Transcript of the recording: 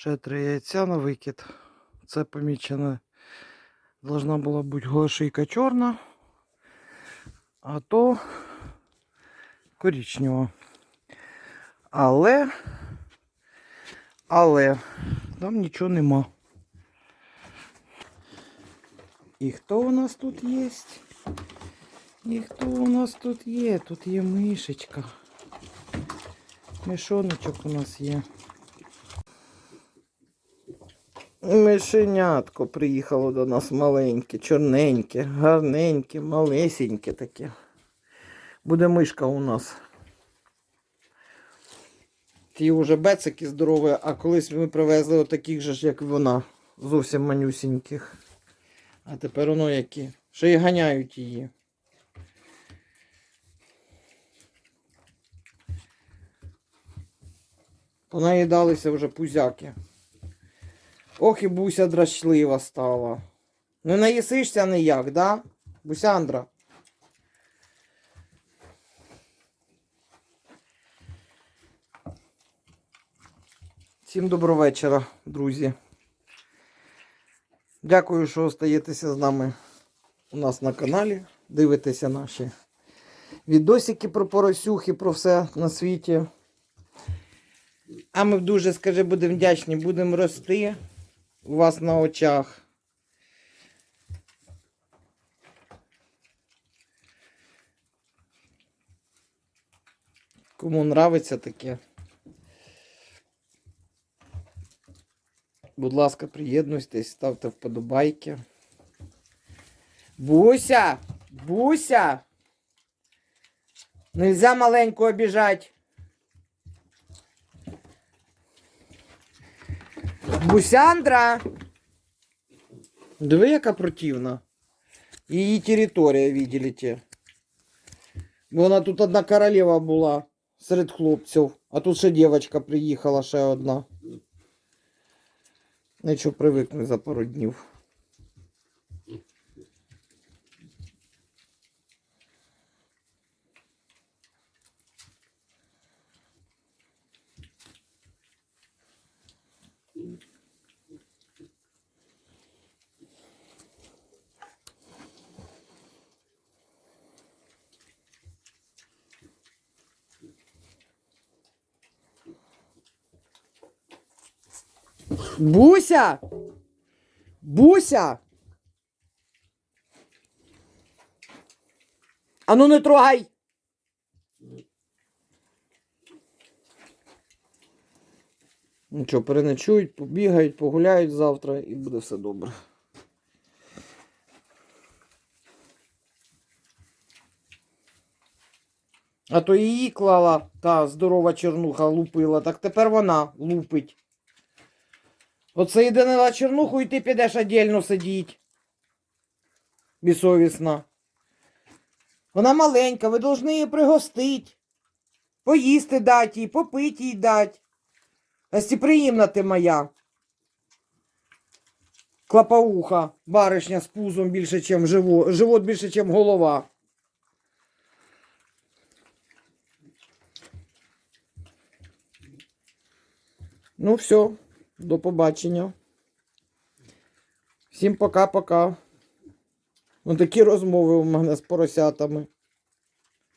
Ще три яйця на викид. Це помічено. Должна була бути голошийка чорна, а то коричнева. Але, але там нічого нема. І хто у нас тут є? І хто у нас тут є? Тут є мишечка. Мишоночок у нас є. Мишенятко приїхало до нас маленьке, чорненьке, гарненьке, малесеньке таке. Буде мишка у нас. Ті вже бецики здорові, а колись ми привезли отаких же ж, як вона, зовсім манюсіньких. А тепер воно які. Ще й ганяють її. Понаїдалися вже пузяки. Ох і буся драчлива стала. Не наїсишся ніяк, да? Бусяндра. Всім доброго вечора, друзі. Дякую, що остаєтеся з нами у нас на каналі. Дивитеся наші відосики про поросюхи, про все на світі. А ми дуже, скажи, будемо вдячні, будемо рости у вас на очах. Кому нравиться таке. Будь ласка, приєднуйтесь, ставте вподобайки. Буся! Буся! Нельзя маленьку обіжать. Бусяндра! Диви, яка противна. Її територія, виділите. Вона тут одна королева була серед хлопців. А тут ще дівчинка приїхала, ще одна. Нічого привикне за пару днів. Буся! Буся! А ну не трогай! Нічого, переночують, побігають, погуляють завтра і буде все добре. А то її клала та здорова чернуха лупила, так тепер вона лупить. Оце єдинила чернуху і ти підеш отдельно сидіть. Безсовісно. Вона маленька, ви повинні її пригостити. Поїсти дати їй, попити їй дати. Гостеприємна ти моя. Клапауха, баришня з пузом більше, ніж живот, живот більше, ніж голова. Ну, все. До побачення. Всім пока-пока. Ось такі розмови у мене з поросятами.